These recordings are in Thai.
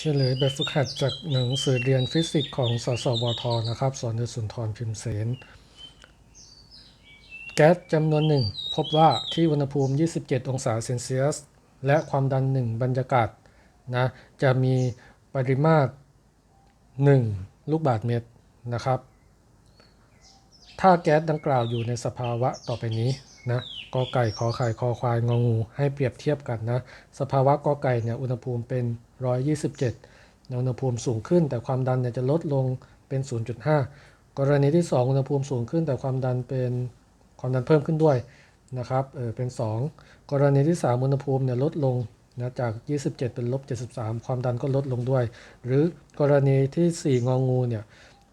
เฉลยแบบฝึกหัดจากหนังสือเรียนฟิสิกส์ของสสวทนะครับ สอนโดยสุนทรพิมพ์เสน แก๊สจำนวนหนึ่งพบว่าที่อุณหภูมิ 27 องศาเซนเซียส และความดัน 1 บรรยากาศนะจะมีปริมาตร 1 ลูกบาศก์เมตรนะครับ ถ้าแก๊สดังกล่าวอยู่ในสภาวะต่อไปนี้นะกอไก่ขอไข่คอควายงองู ให้เปรียบเทียบกันนะ สภาวะกอไก่เนี่ยอุณหภูมิเป็น 127อุณหภูมิสูงขึ้น แต่ความดันจะลดลงเป็น 0.5 กรณีที่ 2 อุณหภูมิสูงขึ้น แต่ความดันเป็นความดันเพิ่มขึ้นด้วยนะครับเออเป็น 2 กรณีที่ 3 อุณหภูมิเนี่ยลดลงนะจาก 27 เป็นลบ 73 ความดันก็ลดลงด้วย หรือกรณีที่ 4 งองูเนี่ย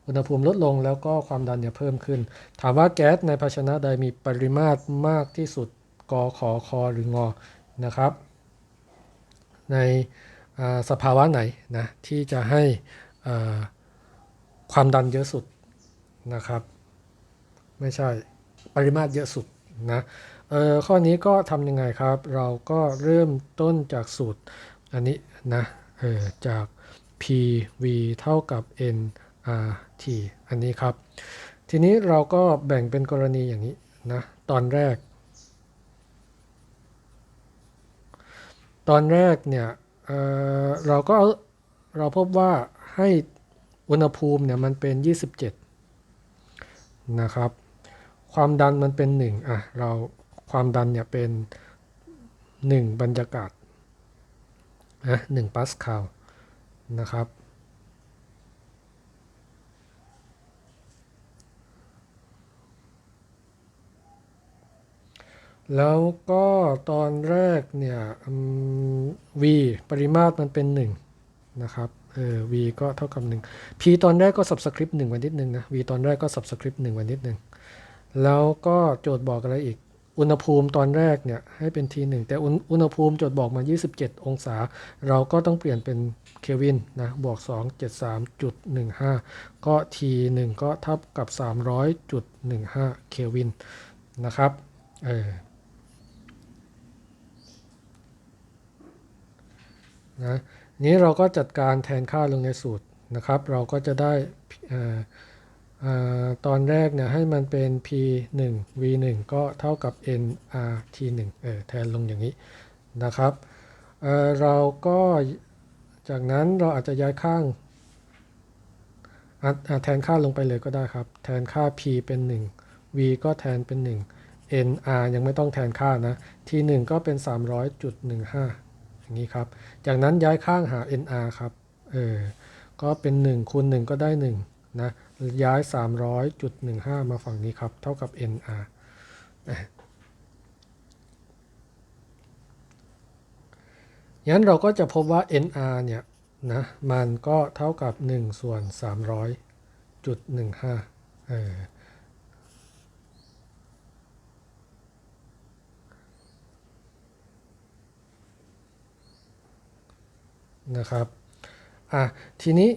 อุณหภูมิลดลงแล้วก็ความดันเนี่ยเพิ่มขึ้น ถามว่าแก๊สในภาชนะใดมีปริมาตรมากที่สุดกอขอคอหรืองอนะครับ ใน สภาวะไหนนะที่จะให้ความดันเยอะสุดนะครับ ไม่ใช่ปริมาตรเยอะสุดนะข้อนี้ก็ทำยังไงครับ เราก็เริ่มต้นจากสูตรอันนี้นะจาก PV เท่ากับ nRT อันนี้ครับ ทีนี้เราก็แบ่งเป็นกรณีอย่างนี้นะตอนแรก ตอนแรกเนี่ย เราก็เอาเราพบว่าให้อุณหภูมิเนี่ยมันเป็น 27 นะครับ ความดันมันเป็น 1 อะ เราความดันเนี่ยเป็น 1 บรรยากาศนะ1ปาสคาลนะครับ แล้วก็ตอนแรกเนี่ย v ปริมาตรมันเป็น 1 นะครับ เออ v ก็เท่ากับ 1 p ตอนแรกก็ subscript 1ไว้นิดนึงนะ v ตอนแรกก็ subscript 1ไว้นิดนึง แล้วก็โจทย์บอกอะไรอีก อุณหภูมิตอนแรกเนี่ย ให้เป็น T 1แต่อุณอุณหภูมิโจทย์บอกมา 27 องศา เราก็ต้องเปลี่ยนเป็นเคลวินนะ บวก 273.15 ก็ T 1ก็เท่ากับ 300.15 เคลวินนะครับ เออ นะนี้เราก็จัดการแทนค่าลงในสูตรนะครับ เราก็จะได้อตอนแรกเนี่ยให้มันเป็น p 1 v 1ก็เท่ากับ n r t 1เออแทนลงอย่างนี้นะครับเเราก็จากนั้นเราอาจจะย้ายข้างแทนค่าลงไปเลยก็ได้ครับ แทนค่า p เป็น 1 v ก็แทนเป็น 1 n r ยังไม่ต้องแทนค่านะ t 1ก็เป็น 300.15 อย่างนี้ครับ จากนั้นย้ายข้างหา NR ครับ เออ ก็เป็น1คูณ1ก็ได้1นะย้าย 300.15 มาฝั่งนี้ครับ เท่ากับ NR งั้นเราก็จะพบว่า NR เนี่ยนะ มันก็เท่ากับ 1 ส่วน 300.15 เออ นะครับอะทีนี้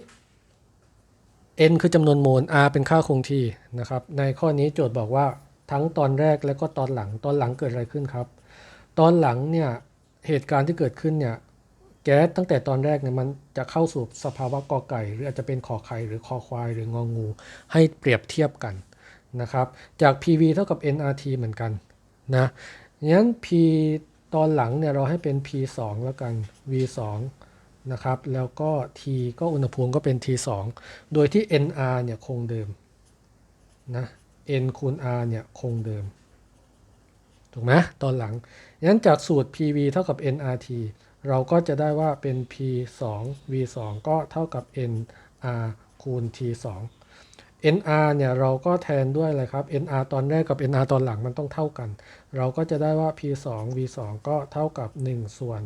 n คือจำนวนโมล r เป็นค่าคงที่นะครับ ในข้อนี้โจทย์บอกว่าทั้งตอนแรกและก็ตอนหลังตอนหลังเกิดอะไรขึ้นครับ ตอนหลังเนี่ยเหตุการณ์ที่เกิดขึ้นเนี่ยแก๊สตั้งแต่ตอนแรกเนี่ยมันจะเข้าสู่สภาวะกอไก่ หรืออาจจะเป็นขอไข่หรือคอควายหรืององู ให้เปรียบเทียบกันนะครับ จาก PV เท่ากับ nRT เหมือนกันนะงั้น P ตอนหลังเนี่ยเราให้เป็น P 2 แล้วกัน V 2 นะครับ แล้วก็ T ก็อุณหภูมิก็เป็น T 2 โดยที่ NR เนี่ยคงเดิมนะ N คูณ R เนี่ยคงเดิม ถูกไหมตอนหลังงั้นจากสูตร PV เท่ากับ nRT เราก็จะได้ว่าเป็น P 2 V 2 ก็เท่ากับ nR คูณ T 2 nR เนี่ยเราก็แทนด้วยอะไรครับ nR ตอนแรกกับ nR ตอนหลังมันต้องเท่ากัน เราก็จะได้ว่า P 2 V 2 ก็เท่ากับ 1 ส่วน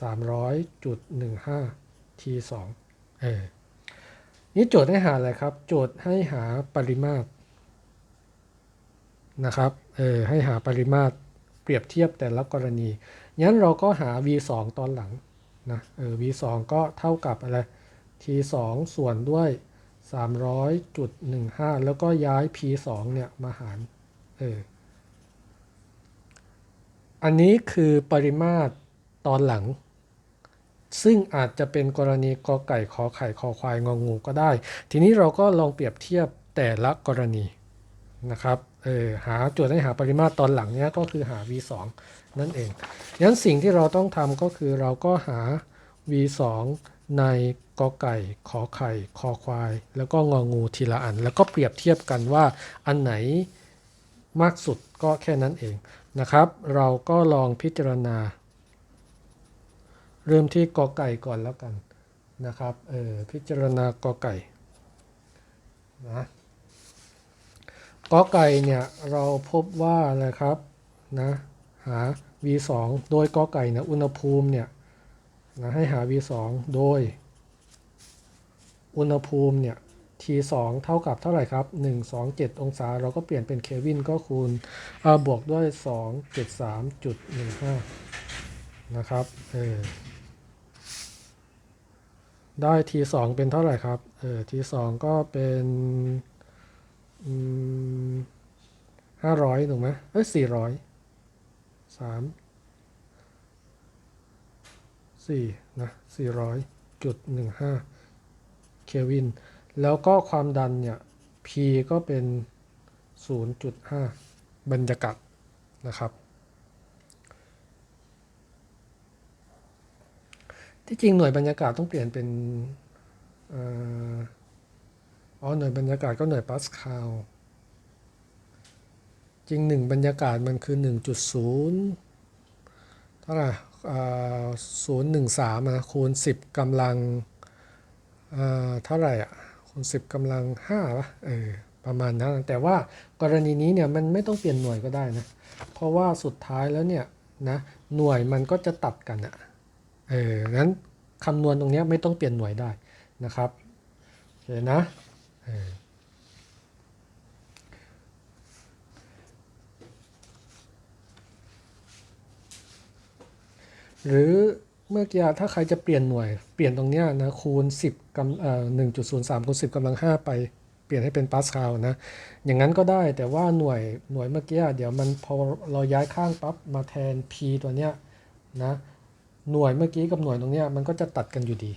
300.15 T 2เออนี่โจทย์ให้หาอะไรครับ โจทย์ให้หาปริมาตรนะครับ เออ ให้หาปริมาตรเปรียบเทียบแต่ละกรณีงั้นเราก็หา v 2ตอนหลังนะ เออ v 2ก็เท่ากับอะไร t 2ส่วนด้วย 300.15 แล้วก็ย้าย p 2เนี่ยมาหาร เออ อันนี้คือปริมาตรตอนหลัง ซึ่งอาจจะเป็นกรณีกอไก่ขอไข่คอควายงองูก็ได้ ทีนี้เราก็ลองเปรียบเทียบแต่ละกรณีนะครับเออหาจทย์ให้หาปริมาตรตอนหลังเนี้ยก็คือหา v 2 นั่นเองงั้นสิ่งที่เราต้องทำก็คือเราก็หา v 2 ในกอไก่ขอไข่คอควาย แล้วก็งองูทีละอัน แล้วก็เปรียบเทียบกันว่าอันไหนมากสุดก็แค่นั้นเองนะครับ เราก็ลองพิจารณา เริ่มที่กอไก่ก่อนแล้วกันนะครับ เออพิจารณากอไก่นะกอไก่เนี่ยเราพบว่าอะไรครับนะหา v 2 โดยกอไก่นี่ยอุณหภูมิเนี่ยนะให้หา v 2 โดย อุณหภูมิเนี่ย t 2 เท่ากับเท่าไหร่ครับ 1 2 7 องศา เราก็เปลี่ยนเป็นเคลวินก็คูณอ่าบวกด้วย 273.15 นะครับเออ ได้ t 2 เป็นเท่าไหร่ครับ เออ t 2 ก็เป็นอืม500ถูกไหมเอ้ย400 3 4นะ400จุด15เคลวิน แล้วก็ความดันเนี่ย P ก็เป็น 0.5 บรรยากาศนะครับ ที่จริงหน่วยบรรยากาศต้องเปลี่ยนเป็นอ่ออ๋อหน่วยบรรยากาศก็หน่วยปาสคาลจริงหนึ่งบรรยากาศมันคือ 1.0เท่าไหร่ศูนย์หนึ่งสามนะคูณสิบกำลังเอ่อเท่าไหร่อะคูณสิบกำลังห้าปะเออประมาณนั้นแต่ว่ากรณีนี้เนี่ยมันไม่ต้องเปลี่ยนหน่วยก็ได้นะ เพราะว่าสุดท้ายแล้วเนี่ยนะหน่วยมันก็จะตัดกันอะ เอองั้นคำนวณตรงนี้ไม่ต้องเปลี่ยนหน่วยได้นะครับโอเคนะเออหรือเมื่อกี้ถ้าใครจะเปลี่ยนหน่วยเปลี่ยนตรงเนี้ยนะคูณ 10กำเอ่อ1.03คูณ10กำลัง5ไปเปลี่ยนให้เป็นปาสคาลนะ อย่างนั้นก็ได้แต่ว่าหน่วยหน่วยเมื่อกี้เดี๋ยวมันพอเราย้ายข้างปั๊บมาแทน p ตัวเนี้ยนะ หน่วยเมื่อกี้กับหน่วยตรงนี้มันก็จะตัดกันอยู่ดี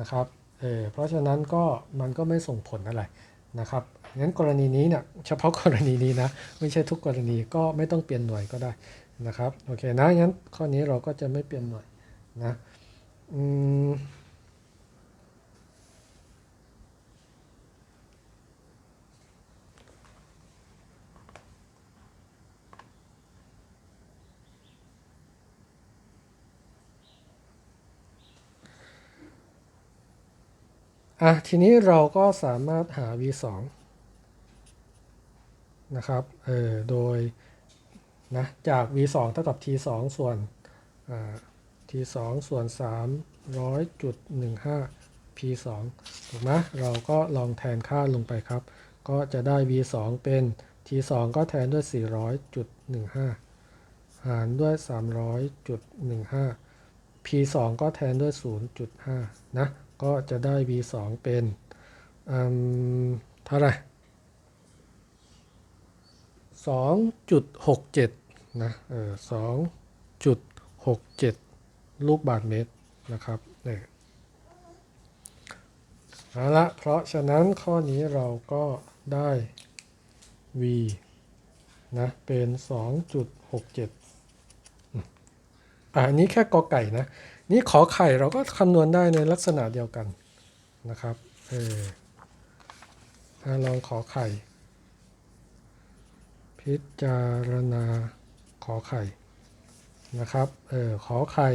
นะครับเออเพราะฉะนั้นก็มันก็ไม่ส่งผลอะไรนะครับงั้นกรณีนี้เนี่ยเฉพาะกรณีนี้นะไม่ใช่ทุกกรณีก็ไม่ต้องเปลี่ยนหน่วยก็ได้นะครับโอเคนะงั้นข้อนี้เราก็จะไม่เปลี่ยนหน่วยนะอืม อะทีนี้เราก็สามารถหา v 2 นะครับเออโดยนะจาก v 2 เท่ากับ t 2 ส่วนอ่า t 2 ส่วน 300.15 p 2 ถูกไหมเราก็ลองแทนค่าลงไปครับ ก็จะได้ v 2 เป็น t 2 ก็แทนด้วย 400.15 หารด้วย 300.15 p 2 ก็แทนด้วย 0.5 นะ ก็จะได้ v 2 เป็นเท่าไหร่สองจุดหกเจ็ดนะเออสองจุดหกเจ็ดลูกบาทเมตรนะครับเนี่ยเอาละเพราะฉะนั้นข้อนี้เราก็ได้ v นะ เป็น 2.67อะอันนี้แค่กอไก่นะ นี่ขอไข่เราก็คำนวณได้ในลักษณะเดียวกันนะครับเออลองขอไข่ พิจารณาขอไข่นะครับเออขอไข่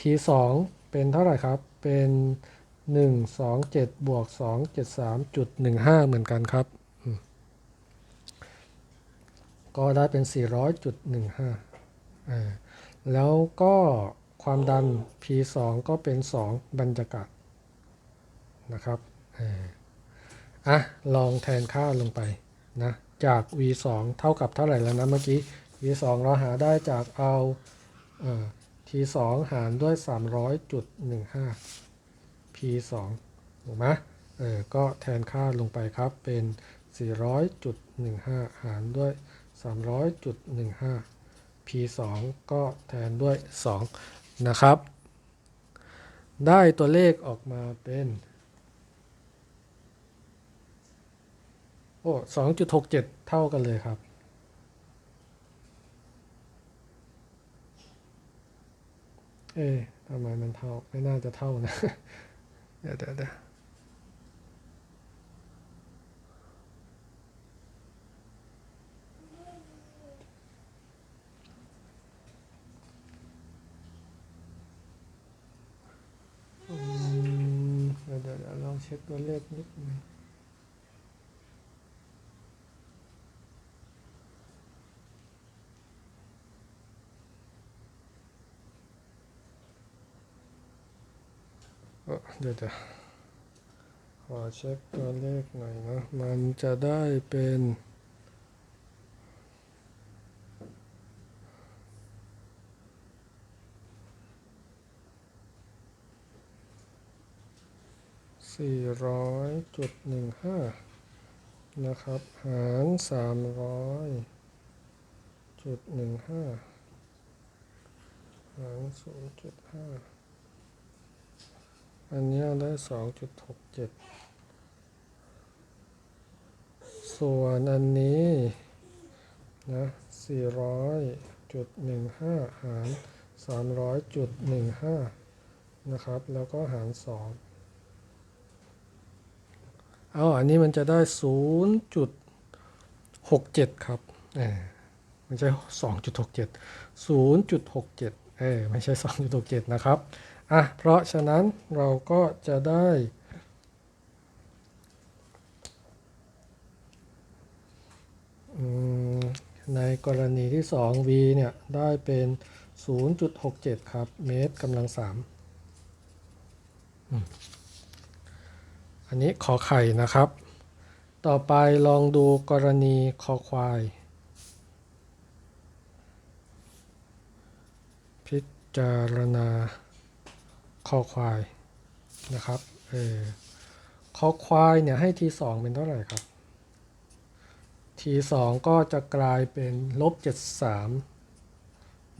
ทีสองเป็นเท่าไหร่ครับ เป็นหนึ่งสองเจ็ดบวกสองเจ็ดสามจุดหนึ่งห้าเหมือนกันครับ ก็ได้เป็นสี่ร้อยจุดหนึ่งห้าแล้วก็ ความดัน P 2 ก็เป็น 2 บรรยากาศนะครับอออะลองแทนค่าลงไปนะจาก v 2 เท่ากับเท่าไหร่แล้วนะเมื่อกี้ v 2 เราหาได้จากเอาเอ่อ t 2 หารด้วย 300.15 p 2 ถูกไหมเออก็แทนค่าลงไปครับเป็น 400.15 หารด้วย 300.15 p 2 ก็แทนด้วย 2 นะครับ ได้ตัวเลขออกมาเป็นโอ้สองจุดหกเจ็ดเท่ากันเลยครับ เอ๊ะทำไมมันเท่า ไม่น่าจะเท่านะ เดี๋ยวเดี๋ยว เดี๋ยวเดี๋ยวลองเช็คตัวเลขนิดหนึงเอ่อเดี๋ยวเดี๋ยวขอเช็คตัวเลขหน่อยนะ มันจะได้เป็น สี่ร้อยจุดหนึ่งห้านะครับ หารสามร้อยจุดหนึ่งห้าหารศูนย์จุดห้าอันนี้ได้สองจุดหกเจ็ดส่วนอันนี้นะสี่ร้อยจุดหนึ่งห้าหารสามร้อยจุดหนึ่งห้านะครับ แล้วก็หารสอง เอาอันนี้มันจะได้ 0.67 ครับเออไม่ใช่ 2.67 0.67 เออไม่ใช่ 2.67 นะครับ อะ เพราะฉะนั้นเราก็จะได้ในกรณีที่ 2 v เนี่ย ได้เป็น 0.67 ครับ เมตรกำลัง3อัันนี้ขอไข่นะครับ ต่อไปลองดูกรณีคอควาย พิจารณาคอควายนะครับเออคอควายเนี่ยให้ทีสองเป็นเท่าไหร่ครับทีสองก็จะกลายเป็นลบเจ็ดสาม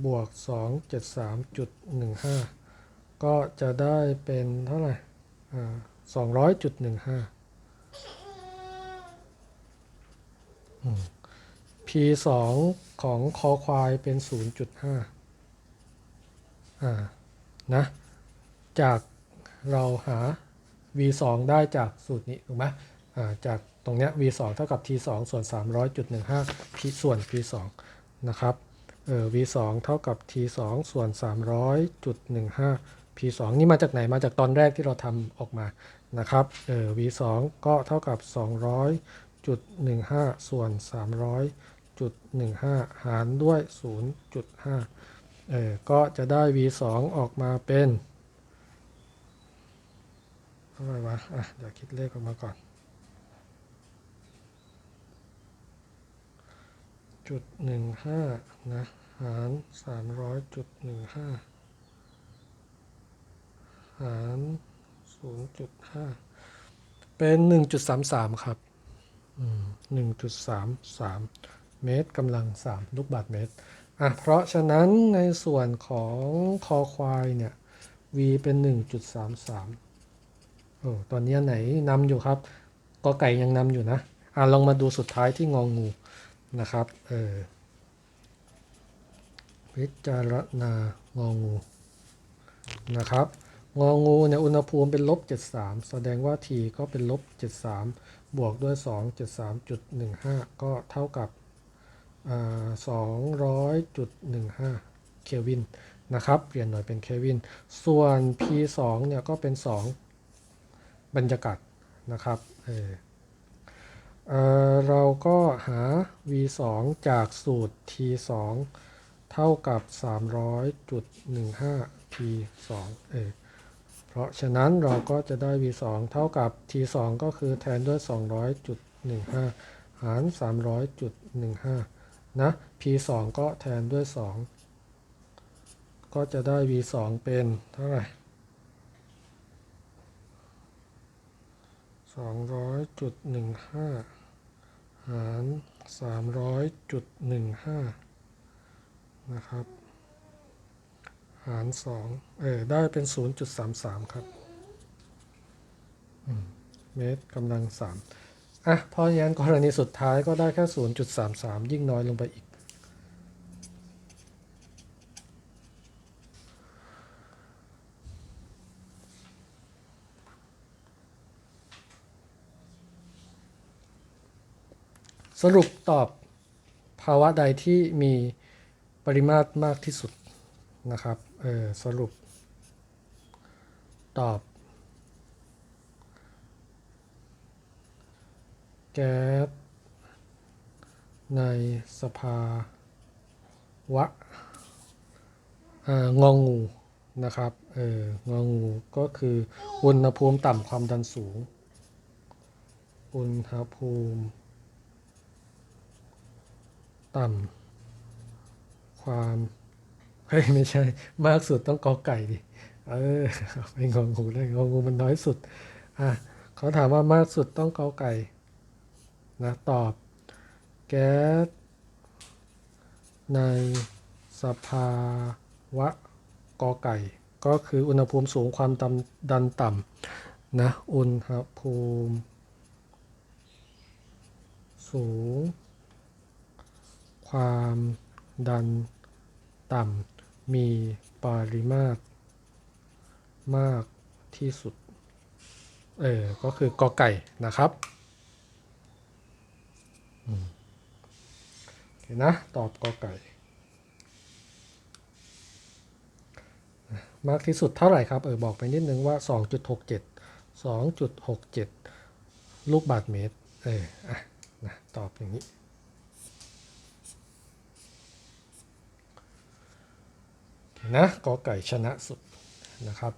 บวกสองเจ็ดสามจุดหนึ่งห้าก็จะได้เป็นเท่าไหร่อ่า สองร้อยจุดหนึ่งห้า P สองของคอควายเป็นศูนย์จุดห้าอ่า นะ จากเราหา v สองได้จากสูตรนี้ ถูกไหมอ่า จากตรงเนี้ย v สองเท่ากับ t สองส่วนสามร้อยจุดหนึ่งห้า p ส่วน p สองนะครับเอ่อ v สองเท่ากับ t สองส่วนสามร้อยจุดหนึ่งห้า p สองนี่มาจากไหน มาจากตอนแรกที่เราทำออกมา นะครับเอ่อ v สองก็เท่ากับสองร้อยจุดหนึ่งห้าส่วนสามร้อยจุดหนึ่งห้าหารด้วยศูนย์จุดห้าเอ่อก็จะได้ v สอออกมาเป็นเท่าไหร่วะอะเดี๋ยวคิดเลขออกมาก่อนจุดหนึ่งห้านะหารสามร้อยจุดหนึ่งห้าหาร ศูนเป็นหนึ่งจุดสามสามครับหนึ่งจุดสามสามเมตรกำลังสามลูกบาศก์เมตร อะ เพราะฉะนั้นในส่วนของคอควายเนี่ย v เป็นหนึ่งจุดสามสามโอ้ ตอนนี้ไหนนำอยู่ครับ กอไก่ยังนำอยู่นะ อะ ลองมาดูสุดท้ายที่งองูนะครับ เออพิจารณางองูนะครับ งองูเนี่ยอุณหภูมิเป็นลบ 73 แสดงว่า t ก็เป็นลบ 73 บวกด้วย 2 73.15 ก็เท่ากับอ่า200.15 เคลวินนะครับ เปลี่ยนหน่วยเป็นเคลวิน ส่วน p 2เนี่ยก็เป็น 2 บรรยากาศนะครับเออเเราก็หา v 2จากสูตร t 2เท่ากับ 300.15 p 2เออ เพราะฉะนั้นเราก็จะได้ v 2เท่ากับ t 2ก็คือแทนด้วย 200.15 หาร 300.15 นะ p 2ก็แทนด้วย 2 ก็จะได้ v 2เป็นเท่าไหร่สองร้อยจุดหนึ่งห้าหารสามร้อยจุดหนึ่งห้านะครับ หารสองเออได้เป็นศูนย์จุดสามสามครับเมตรกำลังสามอะเพราะงั้นกรณีสุดท้ายก็ได้แค่ศูนย์จุดสามสามยิ่งน้อยลงไปอีก สรุปตอบภาวะใดที่มีปริมาตรมากที่สุด นะครับ เออสรุป ตอบ แก๊สในสภาวะงองูนะครับ เอององูก็คืออุณหภูมิต่ำความดันสูง อุณหภูมิ ต่ำความ เฮ้ยไม่ใช่ มากสุดต้องกอไก่ดิ เออไม่งองูเลยงองูมันน้อยสุด อะเขาถามว่ามากสุดต้องกอไก่นะตอบ แก๊สในสภาวะกอไก่ ก็คืออุณหภูมิสูงความดันต่ำนะ อุณหภูมิสูง ความดันต่ำ มีปริมาตรมากที่สุด เออ ก็คือกอไก่นะครับโอเคนะ ตอบกอไก่ มากที่สุดเท่าไหร่ครับ เออ บอกไปนิดนึงว่า 2.67 2.67 ลูกบาทเมตร เออ อะนะตอบอย่างนี้ นะกอไก่ชนะสุดนะครับ